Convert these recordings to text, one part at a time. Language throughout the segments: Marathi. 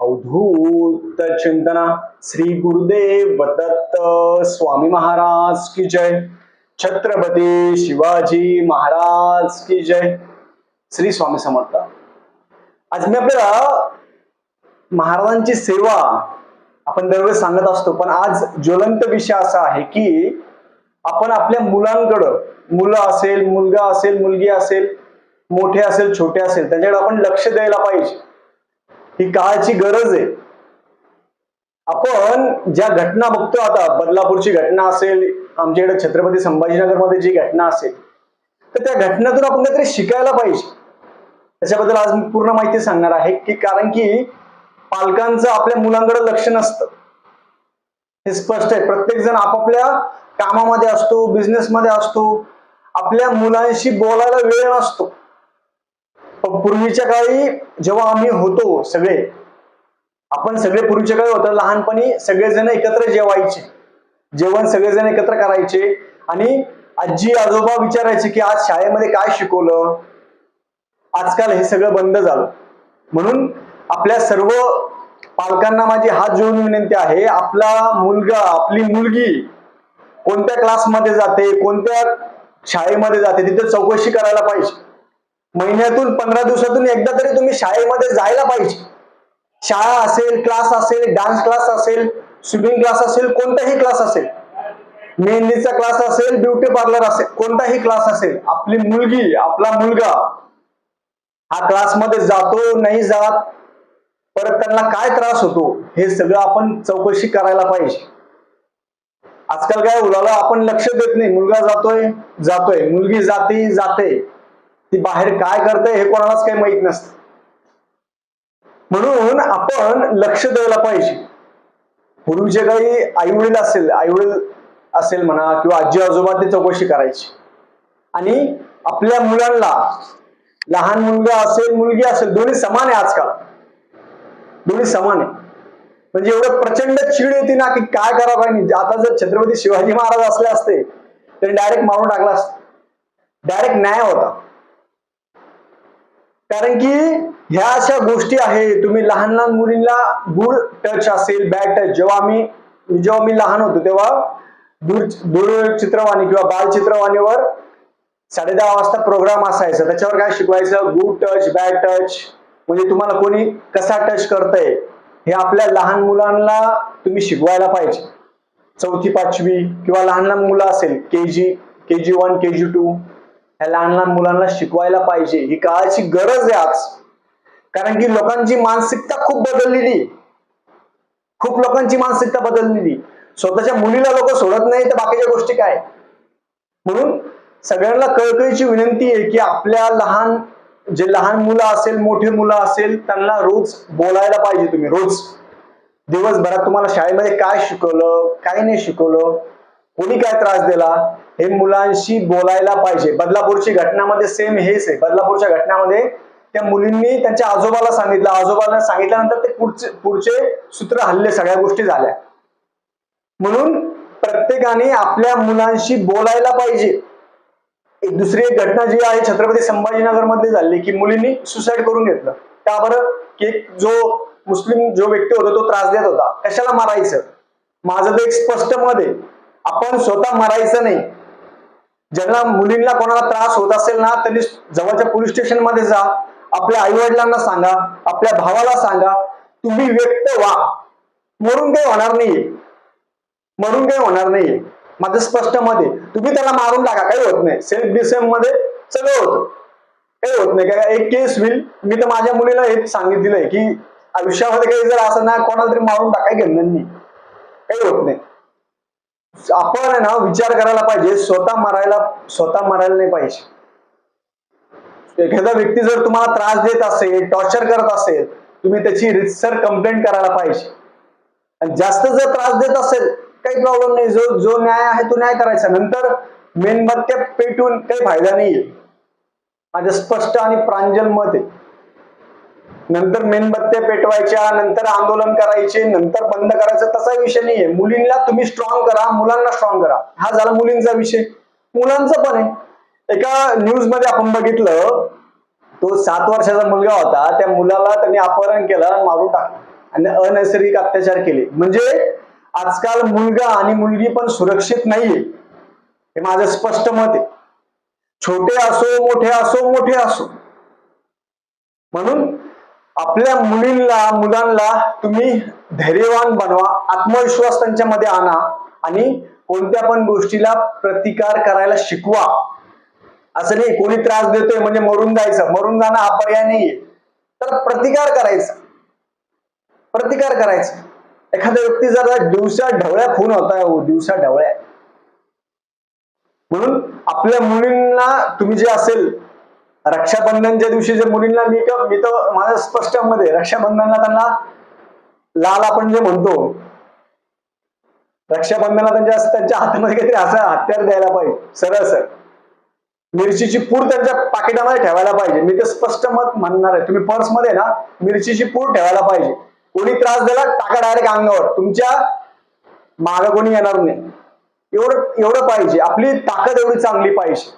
अवधूत चिंतना श्री गुरुदेव दत्त स्वामी महाराज की जय। छत्रपती शिवाजी महाराज की जय। श्री स्वामी समर्थ। आज मी आपल्याला महाराजांची सेवा आपण दरवेळेस सांगत असतो पण आज ज्वलंत विषय असा आहे की आपण आपल्या मुलांकडं मुलं असेल मुलगा असेल मुलगी असेल मोठे असेल छोटे असेल त्यांच्याकडे आपण लक्ष द्यायला पाहिजे. ही काळाची गरज आहे. आपण ज्या घटना बघतो आता बदलापूरची घटना असेल आमच्याकडे छत्रपती संभाजीनगरमध्ये जी घटना असेल तर त्या घटनेतून आपण काहीतरी शिकायला पाहिजे. त्याच्याबद्दल आज मी पूर्ण माहिती सांगणार आहे की कारण की पालकांचं आपल्या मुलांकडे लक्ष नसतं. हे स्पष्ट आहे. प्रत्येक जण आपापल्या कामामध्ये असतो बिझनेसमध्ये असतो. आपल्या मुलांशी बोलायला वेळ नसतो. मग पूर्वीच्या काळी जेव्हा आम्ही होतो सगळे आपण सगळे पूर्वीच्या काळी होतो लहानपणी सगळेजण एकत्र जेवायचे. जेवण सगळेजण एकत्र करायचे आणि आजी आजोबा विचारायचे की आज शाळेमध्ये काय शिकवलं? आजकाल हे सगळं बंद झालं. म्हणून आपल्या सर्व पालकांना माझी हात जोडून विनंती आहे आपला मुलगा आपली मुलगी कोणत्या क्लासमध्ये जाते कोणत्या शाळेमध्ये जाते तिथे चौकशी करायला पाहिजे. महिन्यातून पंधरा दिवसातून एकदा तरी तुम्ही शाळेमध्ये जायला पाहिजे. शाळा असेल क्लास असेल डान्स क्लास असेल स्विमिंग क्लास असेल कोणताही क्लास असेल. मेहंदीचा क्लास असेल ब्युटी पार्लर असेल कोणताही क्लास असेल आपली मुलगी आपला मुलगा हा क्लासमध्ये जातो नाही जात परत त्यांना काय त्रास होतो हे सगळं आपण चौकशी करायला पाहिजे. आजकाल काय उलाला आपण लक्ष देत नाही मुलगा जातोय जातोय मुलगी जाते जाते. ती बाहेर काय करते हे कोणालाच काही माहीत नसतं. म्हणून आपण लक्ष द्यायला पाहिजे. पूर्वीच्या काही आई वडील असेल आई वडील असेल म्हणा किंवा आजी आजोबा ते चौकशी करायची. आणि आपल्या मुलांना लहान मुलगा असेल मुलगी असेल दोन्ही समान आहे आजकाल. दोन्ही समान आहे. म्हणजे एवढं प्रचंड चिड येते ना की काय करावं काय नाही. आता जर छत्रपती शिवाजी महाराज असले असते तर डायरेक्ट मारून टाकला असत. डायरेक्ट न्याय होता. कारण की ह्या अशा गोष्टी आहे तुम्ही लहान लहान मुलींना गुड टच असेल बॅड टच जेव्हा आम्ही जेव्हा मी लहान होतो तेव्हा दूर दूरचित्रवाणी किंवा बालचित्रवाणीवर साडे दहा वाजता प्रोग्राम असायचा. त्याच्यावर काय शिकवायचं? गुड टच बॅड टच म्हणजे तुम्हाला कोणी कसा टच करतंय हे आपल्या लहान मुलांना तुम्ही शिकवायला पाहिजे. चौथी पाचवी किंवा लहान लहान मुलं असेल के जी के जी वन के जी टू ह्या लहान लहान मुलांना शिकवायला पाहिजे. ही काळाची गरज आहे आज. कारण की लोकांची मानसिकता खूप बदललेली खूप लोकांची मानसिकता बदललेली स्वतःच्या मुलीला लोक सोडत नाही तर बाकीच्या गोष्टी काय? म्हणून सगळ्यांना कळकळीची विनंती आहे की आपल्या लहान जे लहान मुलं असेल मोठे मुलं असेल त्यांना रोज बोलायला पाहिजे तुम्ही रोज. दिवसभरात तुम्हाला शाळेमध्ये काय शिकवलं काय नाही शिकवलं कोणी काय त्रास दिला? हे मुलांशी बोलायला पाहिजे. बदलापूरची घटनामध्ये सेम हेच आहे. बदलापूरच्या घटनामध्ये त्या मुलींनी त्यांच्या आजोबाला सांगितलं. आजोबाला सांगितल्यानंतर ते पुढचे पुढचे सूत्र हल्ले सगळ्या गोष्टी झाल्या. म्हणून प्रत्येकाने आपल्या मुलांशी बोलायला पाहिजे. एक दुसरी एक घटना जी आहे छत्रपती संभाजीनगरमध्ये झाली की मुलींनी सुसाईड करून घेतलं. का बरं? की एक जो मुस्लिम जो व्यक्ती होता तो त्रास देत होता. कशाला मारायचं? माझं तर एक स्पष्ट मत आहे. आपण स्वतः मारायचं नाही. ज्यांना मुलींना कोणाला त्रास होत असेल ना त्यांनी जवळच्या पोलीस स्टेशनमध्ये जा. आपल्या आई वडिलांना सांगा आपल्या भावाला सांगा तुम्ही व्यक्त व्हा. मरून काही होणार नाहीये. मरून काही होणार नाहीये. माझं स्पष्टमध्ये तुम्ही त्याला मारून टाका काही होत नाही. सेल्फ डिसेममध्ये सगळं होतं. काही होत नाही. काय एक केस होईल. मी तर माझ्या मुलीला हेच सांगितलेलं आहे की आयुष्यामध्ये काही जर असं ना कोणाला तरी मारून टाकाय घेणार नाही. काही होत नाही. आपण आहे ना विचार करायला पाहिजे. स्वतः मारायला स्वतः मारायला नाही पाहिजे. एखादा व्यक्ती जर तुम्हाला त्रास देत असेल टॉर्चर करत असेल तुम्ही त्याची रितसर कंप्लेंट करायला पाहिजे. आणि जास्त जर त्रास देत असेल काही प्रॉब्लेम नाही. जो जो न्याय आहे तो न्याय करायचा. नंतर मेणबत्त्या पेटून काही फायदा नाहीये. माझं स्पष्ट आणि प्रांजल मत आहे. नंतर मेणबत्त्या पेटवायच्या नंतर आंदोलन करायचे नंतर बंद करायचं तसा विषय नाहीये. मुलींना तुम्ही स्ट्रॉंग करा मुलांना स्ट्रॉंग करा. हा झाला मुलींचा विषय. मुलांचा पण आहे. एका न्यूजमध्ये आपण बघितलं तो सात वर्षाचा मुलगा होता त्या मुलाला त्यांनी अपहरण केलं आणि मारून टाकलं. आणि अनैसर्गिक अत्याचार केले. म्हणजे आजकाल मुलगा आणि मुलगी पण सुरक्षित नाहीये. हे माझं स्पष्ट मत आहे. छोटे असो मोठे असो मोठे असो. म्हणून आपल्या मुलींना मुलांना तुम्ही धैर्यवान बनवा आत्मविश्वास त्यांच्यामध्ये आणा आणि कोणत्या पण गोष्टीला प्रतिकार करायला शिकवा. असं नाही कोणी त्रास देतोय म्हणजे मरून जायचं. मरून जाणं हा पर्याय नाहीये. तर प्रतिकार करायचा. प्रतिकार करायचा. एखाद्या व्यक्ती जर दिवसा ढवळ्या खून होताय हो दिवसा ढवळ्या. म्हणून आपल्या मुलींना तुम्ही जे असेल रक्षाबंधनच्या दिवशी जर मुलींना मी तर मी तर माझ्या स्पष्टमध्ये रक्षाबंधनला त्यांना लाल आपण जे म्हणतो रक्षाबंधनला त्यांच्या त्यांच्या हातामध्ये काहीतरी असं हत्यार द्यायला पाहिजे सरळ सर मिरचीची पूर त्यांच्या पाकिटामध्ये ठेवायला पाहिजे. मी तर स्पष्ट मत म्हणणार आहे. तुम्ही पर्समध्ये ना मिरचीची पूर ठेवायला पाहिजे. कोणी त्रास दिला टाका डायरेक्ट अंगावर. तुमच्या माग कोणी येणार नाही. एवढं एवढं पाहिजे. आपली ताकद एवढी चांगली पाहिजे.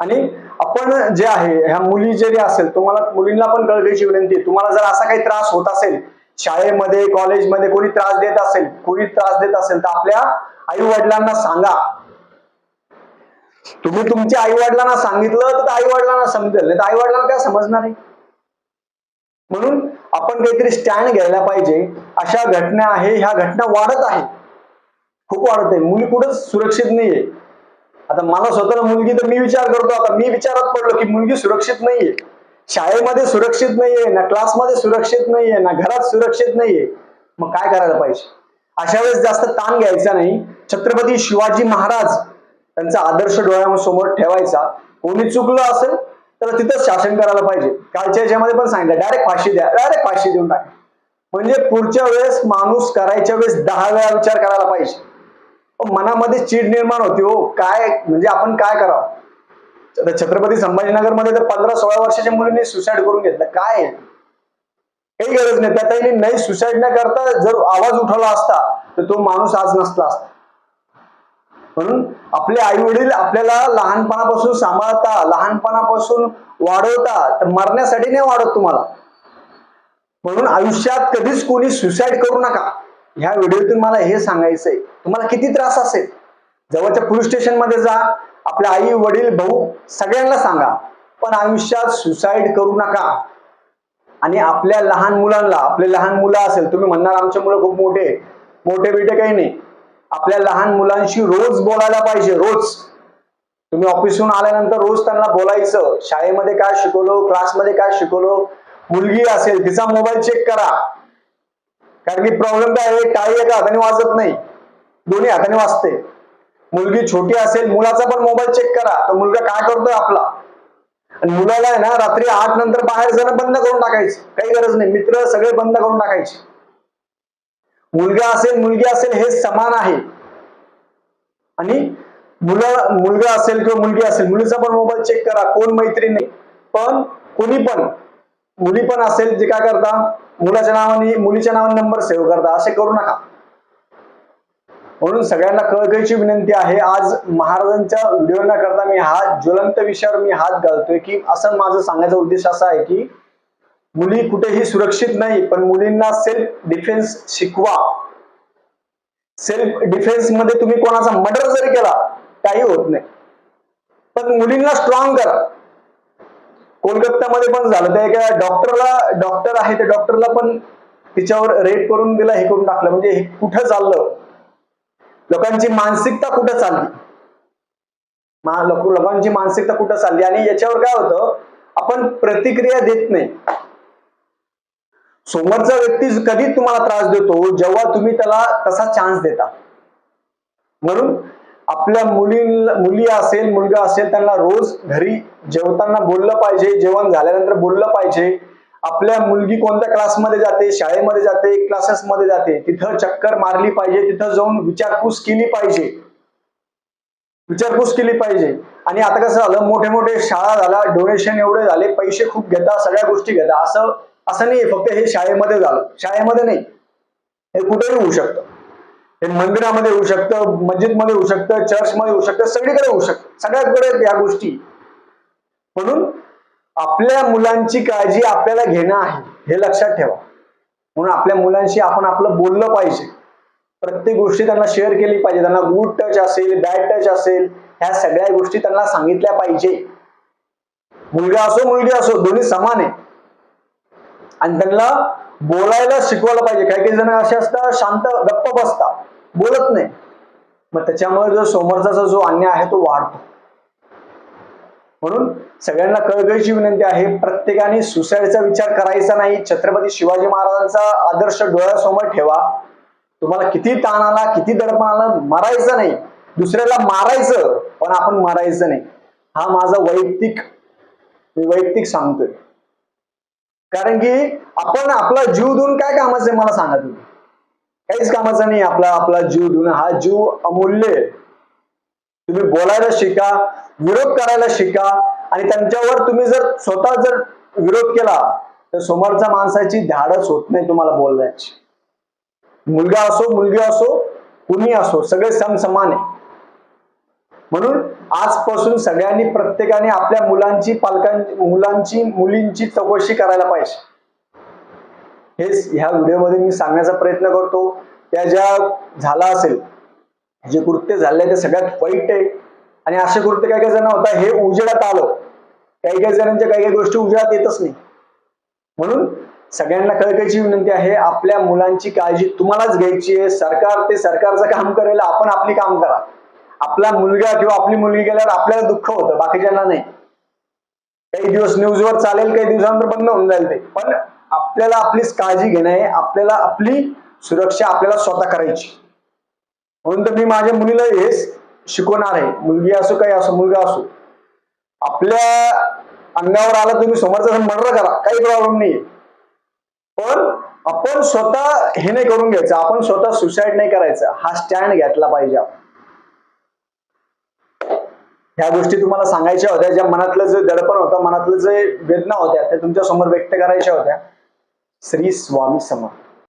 आणि आपण जे आहे ह्या मुली जरी असेल तुम्हाला मुलींना पण कळकळीची विनंती तुम्हाला जर असा काही त्रास होत असेल शाळेमध्ये कॉलेजमध्ये कोणी त्रास देत असेल कोणी त्रास देत असेल तर आपल्या आई वडिलांना सांगा. तुम्ही तुमच्या आई वडिलांना सांगितलं तर आई वडिलांना समजेल. नाही तर आई वडिलांना काय समजणार आहे? म्हणून आपण काहीतरी स्टँड घ्यायला पाहिजे. अशा घटना आहे ह्या घटना वाढत आहे खूप वाढत आहे मुली कुठंच सुरक्षित नाहीये. आता मला स्वतःला मुलगी तर मी विचार करतो. आता मी विचारात पडलो की मुलगी सुरक्षित नाहीये. शाळेमध्ये सुरक्षित नाहीये ना क्लासमध्ये सुरक्षित नाहीये ना घरात सुरक्षित नाहीये. मग काय करायला पाहिजे? अशा वेळेस जास्त ताण घ्यायचा नाही. छत्रपती शिवाजी महाराज त्यांचा आदर्श डोळ्यासमोर ठेवायचा. कोणी चुकलं असेल तर तिथंच शासन करायला पाहिजे. कालच्या याच्यामध्ये पण सांगितलं डायरेक्ट फाशी द्या डायरेक्ट फाशी देऊन टाका. म्हणजे पुढच्या वेळेस माणूस करायच्या वेळेस दहा वेळा विचार करायला पाहिजे. मनामध्ये चीड निर्माण होती हो. काय म्हणजे आपण काय करावं? छत्रपती संभाजीनगरमध्ये तर पंधरा सोळा वर्षाच्या मुलींनी सुसाईड करून घेतलं. काय? काही गरज नाही. त्या ताईने नाही सुसाईड न करता जर आवाज उठवला असता तर तो माणूस आज नसला असता. म्हणून आपले आई वडील आपल्याला लहानपणापासून सांभाळता लहानपणापासून वाढवता तर मरण्यासाठी नाही वाढत तुम्हाला. म्हणून आयुष्यात कधीच कोणी सुसाईड करू नका. ह्या व्हिडिओतून मला हे सांगायचंय. तुम्हाला किती त्रास असेल? जवळच्या पोलीस स्टेशनमध्ये जा आपल्या आई वडील भाऊ सगळ्यांना सांगा. पण आयुष्यात सुसाईड करू नका. आणि आपल्या लहान मुलांना आपले लहान मुलं असेल तुम्ही म्हणणार आमचे मुलं खूप मोठे मोठे बिठे काही नाही. आपल्या लहान मुलांशी रोज बोलायला पाहिजे रोज. तुम्ही ऑफिसहून आल्यानंतर रोज त्यांना बोलायचं. शाळेमध्ये काय शिकवलं क्लासमध्ये काय शिकवलं मुलगी असेल तिचा मोबाईल चेक करा. कारण की प्रॉब्लेम काय आहे? टाळी एका हाताने वाजत नाही. दोन्ही हाताने वाजते. मुलगी छोटी असेल मुलाचा पण मोबाईल चेक करा. तर मुलगा काय करतोय आपला? आणि मुलाला आहे ना रात्री आठ नंतर बाहेर जाणं बंद करून टाकायचं. काही गरज नाही. मित्र सगळे बंद करून टाकायचे. मुलगा असेल मुलगी असेल हे समान आहे. आणि मुलं मुलगा असेल किंवा मुलगी असेल मुलीचा पण मोबाईल चेक करा. कोण मैत्रीण नाही पण कोणी पण. मुली पण असेल जे काय करता? मुलाच्या नावाने मुलीच्या नावाने नंबर सेव्ह करता असे करू नका. म्हणून सगळ्यांना कळकळीची विनंती आहे आज महाराजांच्या व्हिडिओ न करता मी हा ज्वलंत विषयावर मी हात घालतोय की असं माझं सांगायचा उद्देश असा आहे की मुली कुठेही सुरक्षित नाही पण मुलींना सेल्फ डिफेन्स शिकवा. सेल्फ डिफेन्समध्ये तुम्ही कोणाचा मर्डर जरी केला काही होत नाही. पण मुलींना स्ट्रॉंग करा. कोलकात्यामध्ये पण झालं. त्या एका डॉक्टरला डॉक्टर आहे त्या डॉक्टरला पण तिच्यावर रेप करून दिला हे करून टाकलं. म्हणजे हे कुठं चाललं? लोकांची मानसिकता कुठं चालली? मा- लोकांची मानसिकता कुठं चालली? आणि याच्यावर काय होतं? आपण प्रतिक्रिया देत नाही. समोरचा व्यक्ती कधी तुम्हाला त्रास देतो जेव्हा तुम्ही त्याला तसा चान्स देता. म्हणून आपल्या मुली मुली असेल मुलगा असेल त्यांना रोज घरी जेवताना बोललं पाहिजे जेवण झाल्यानंतर बोललं पाहिजे. आपल्या मुलगी कोणत्या क्लासमध्ये जाते शाळेमध्ये जाते क्लासेस मध्ये जाते तिथं चक्कर मारली पाहिजे तिथं जाऊन विचारपूस केली पाहिजे. विचारपूस केली पाहिजे. आणि आता कसं झालं मोठे मोठे शाळा झाला डोनेशन एवढे झाले पैसे खूप घेता सगळ्या गोष्टी घेता. असं असं नाही फक्त हे शाळेमध्ये झालं. शाळेमध्ये नाही. हे कुठेही होऊ शकतं. हे मंदिरामध्ये होऊ शकतं मस्जिदमध्ये होऊ शकतं चर्चमध्ये होऊ शकतं सगळीकडे होऊ शकतं. सगळ्याकडे या गोष्टी. म्हणून आपल्या मुलांची काळजी आपल्याला घेणं आहे हे लक्षात ठेवा. म्हणून आपल्या मुलांशी आपण आपलं बोललं पाहिजे. प्रत्येक गोष्टी त्यांना शेअर केली पाहिजे. त्यांना गुड टच असेल बॅड टच असेल ह्या सगळ्या गोष्टी त्यांना सांगितल्या पाहिजे. मुलगा असो मुलगी असो दोन्ही समान आहे. आणि त्यांना बोलायला शिकवायला पाहिजे. काही काही जण असे असतात शांत गप्प बसतात. बोलत नाही. मग त्याच्यामुळे जो समोरचा जो अन्याय आहे तो वाढतो. म्हणून सगळ्यांना कळकळीची विनंती आहे प्रत्येकाने सुसाईडचा विचार करायचा नाही. छत्रपती शिवाजी महाराजांचा आदर्श डोळ्यासमोर ठेवा. तुम्हाला किती ताण आला किती दडपण आला मारायचं नाही. दुसऱ्याला मारायचं पण आपण मारायचं नाही. हा माझा वैयक्तिक मी वैयक्तिक सांगतोय. कारण की आपण आपला जीव देऊन काय कामाचं मला सांगा तुम्ही. काहीच कामाचा नाही आपला आपला जीव देऊन हा जीव अमूल्य आहे. तुम्ही बोलायला शिका विरोध करायला शिका आणि त्यांच्यावर तुम्ही जर स्वतः जर विरोध केला तर समोरच्या माणसाची धाडच होत नाही तुम्हाला बोलण्याची. मुलगा असो मुलगी असो कुणी असो सगळे सम समान आहे. म्हणून आजपासून सगळ्यांनी प्रत्येकाने आपल्या मुलांची पालकांची मुलांची मुलींची चौकशी करायला पाहिजे. हेच ह्या व्हिडिओमध्ये मी सांगण्याचा प्रयत्न करतो. त्या ज्या झाला असेल जे कृत्य झाले ते सगळ्यात वाईट आहे. आणि असे कृत्य काही काही जण होता हे उजेडात आलं. काही काही जणांच्या काही काही गोष्टी उजेडात येतच नाही. म्हणून सगळ्यांना कळकळीची विनंती आहे आपल्या मुलांची काळजी तुम्हालाच घ्यायची आहे. सरकार ते सरकारचं काम करेल आपण आपली काम करा. आपला मुलगा किंवा आपली मुलगी गेल्यावर आपल्याला दुःख होतं बाकीच्यांना नाही. काही दिवस न्यूजवर चालेल काही दिवसानंतर बंद होऊन जाईल ते. पण आपल्याला आपलीच काळजी घेणं आहे आपल्याला आपली सुरक्षा आपल्याला स्वतः करायची. म्हणून तर मी माझ्या मुलीला हेच शिकवणार आहे मुलगी असो काही असो मुलगा असो. आपल्या अंगावर आला तुम्ही समोरचा मर्डर करा काही प्रॉब्लेम नाही पण आपण स्वतः हे नाही करून घ्यायचं आपण स्वतः सुसाईड नाही करायचं हा स्टँड घेतला पाहिजे आपण. ह्या गोष्टी तुम्हाला सांगायच्या होत्या ज्या मनातलं जे दडपण होतं मनातलं जे वेदना होत्या त्या तुमच्यासमोर व्यक्त करायच्या होत्या. श्री स्वामी समर्थ.